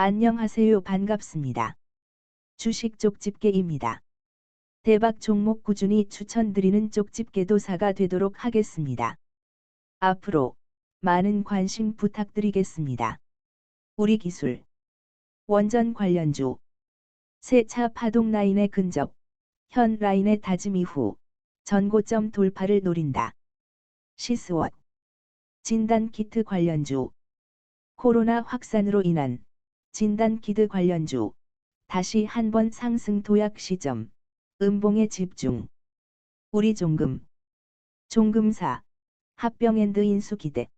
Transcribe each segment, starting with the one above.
안녕하세요 반갑습니다. 주식 쪽집게입니다. 대박 종목 꾸준히 추천드리는 쪽집게도사가 되도록 하겠습니다. 앞으로 많은 관심 부탁드리겠습니다. 우리 기술 원전 관련주 세차 파동 라인의 근접 현 라인의 다짐 이후 전고점 돌파를 노린다. 시스워트 진단 키트 관련주 코로나 확산으로 인한 진단키트 관련주. 다시 한번 상승 도약 시점. 음봉에 집중. 우리 종금. 종금사. 합병 앤드 인수 기대.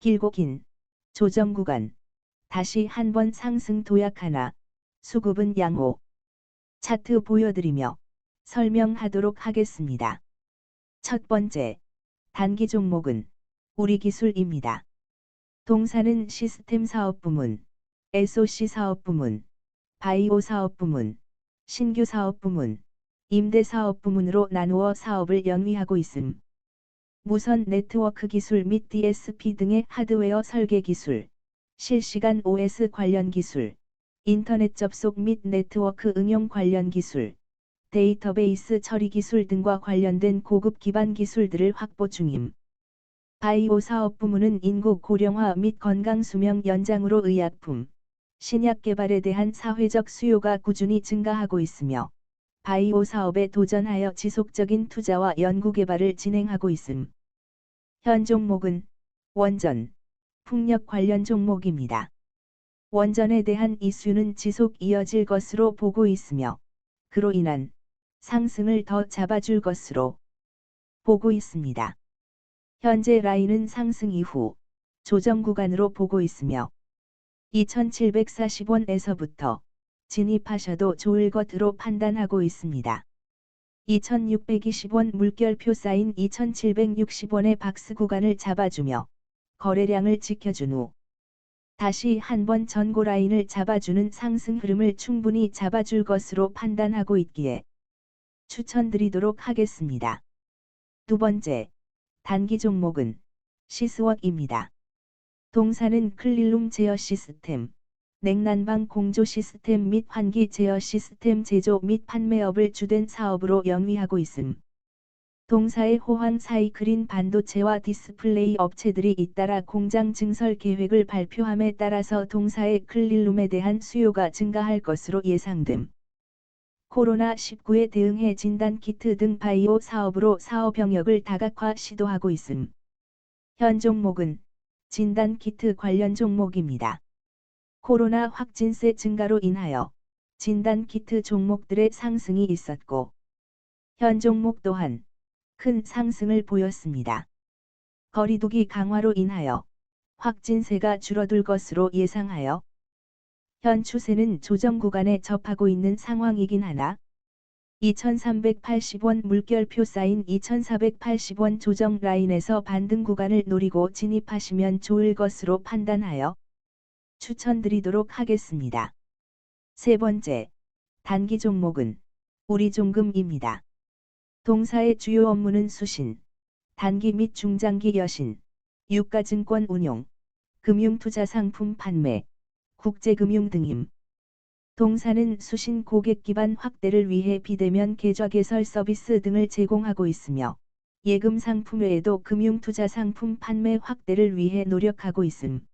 길고 긴. 조정 구간. 다시 한번 상승 도약 하나. 수급은 양호. 차트 보여드리며 설명하도록 하겠습니다. 첫 번째. 단기 종목은 우리 기술입니다. 동사는 시스템 사업 부문, SOC 사업 부문, 바이오 사업 부문, 신규 사업 부문, 임대 사업 부문으로 나누어 사업을 영위하고 있음. 무선 네트워크 기술 및 DSP 등의 하드웨어 설계 기술, 실시간 OS 관련 기술, 인터넷 접속 및 네트워크 응용 관련 기술, 데이터베이스 처리 기술 등과 관련된 고급 기반 기술들을 확보 중임. 바이오 사업 부문은 인구 고령화 및 건강 수명 연장으로 의약품, 신약 개발에 대한 사회적 수요가 꾸준히 증가하고 있으며 바이오 사업에 도전하여 지속적인 투자와 연구 개발을 진행하고 있음. 현 종목은 원전, 풍력 관련 종목입니다. 원전에 대한 이슈는 지속 이어질 것으로 보고 있으며 그로 인한 상승을 더 잡아줄 것으로 보고 있습니다. 현재 라인은 상승 이후 조정 구간으로 보고 있으며 2740원에서부터 진입하셔도 좋을 것으로 판단하고 있습니다. 2620원 물결표 쌓인 2760원의 박스 구간을 잡아주며 거래량을 지켜준 후 다시 한번 전고 라인을 잡아주는 상승 흐름을 충분히 잡아줄 것으로 판단하고 있기에 추천드리도록 하겠습니다. 두 번째, 단기 종목은 시스웍입니다. 동사는 클릴룸 제어 시스템, 냉난방 공조 시스템 및 환기 제어 시스템 제조 및 판매업을 주된 사업으로 영위하고 있음. 동사의 호황 사이클인 반도체와 디스플레이 업체들이 잇따라 공장 증설 계획을 발표함에 따라서 동사의 클릴룸에 대한 수요가 증가할 것으로 예상됨. 코로나19에 대응해 진단키트 등 바이오 사업으로 사업 영역을 다각화 시도하고 있음. 현 종목은 진단 키트 관련 종목입니다. 코로나 확진세 증가로 인하여 진단 키트 종목들의 상승이 있었고 현 종목 또한 큰 상승을 보였습니다. 거리두기 강화로 인하여 확진세가 줄어들 것으로 예상하여 현 추세는 조정 구간에 접하고 있는 상황이긴 하나 2380원 물결표 쌓인 2480원 조정 라인에서 반등 구간을 노리고 진입하시면 좋을 것으로 판단하여 추천드리도록 하겠습니다. 세 번째, 단기 종목은 우리 종금입니다. 동사의 주요 업무는 수신, 단기 및 중장기 여신, 유가증권 운용, 금융투자 상품 판매, 국제금융 등임. 동사는 수신 고객 기반 확대를 위해 비대면 계좌 개설 서비스 등을 제공하고 있으며 예금 상품 외에도 금융 투자 상품 판매 확대를 위해 노력하고 있음.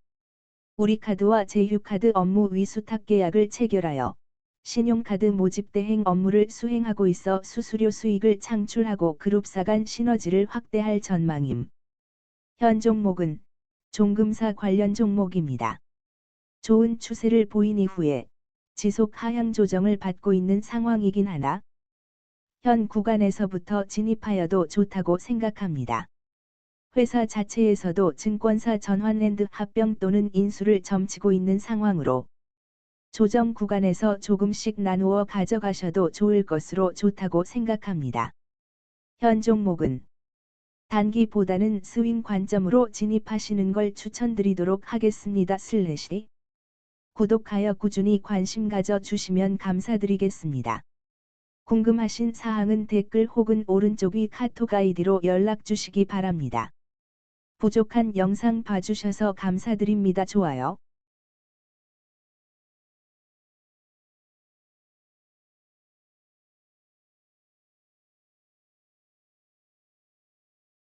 우리카드와 제휴카드 업무 위수탁 계약을 체결하여 신용카드 모집 대행 업무를 수행하고 있어 수수료 수익을 창출하고 그룹사 간 시너지를 확대할 전망임. 현 종목은 종금사 관련 종목입니다. 좋은 추세를 보인 이후에 지속 하향 조정을 받고 있는 상황이긴 하나 현 구간에서부터 진입하여도 좋다고 생각합니다. 회사 자체에서도 증권사 전환랜드 합병 또는 인수를 점치고 있는 상황으로 조정 구간에서 조금씩 나누어 가져가셔도 좋을 것으로 좋다고 생각합니다. 현 종목은 단기보다는 스윙 관점으로 진입하시는 걸 추천드리도록 하겠습니다. 슬래시 구독하여 꾸준히 관심 가져 주시면 감사드리겠습니다. 궁금하신 사항은 댓글 혹은 오른쪽 위 카톡 아이디로 연락 주시기 바랍니다. 부족한 영상 봐주셔서 감사드립니다. 좋아요.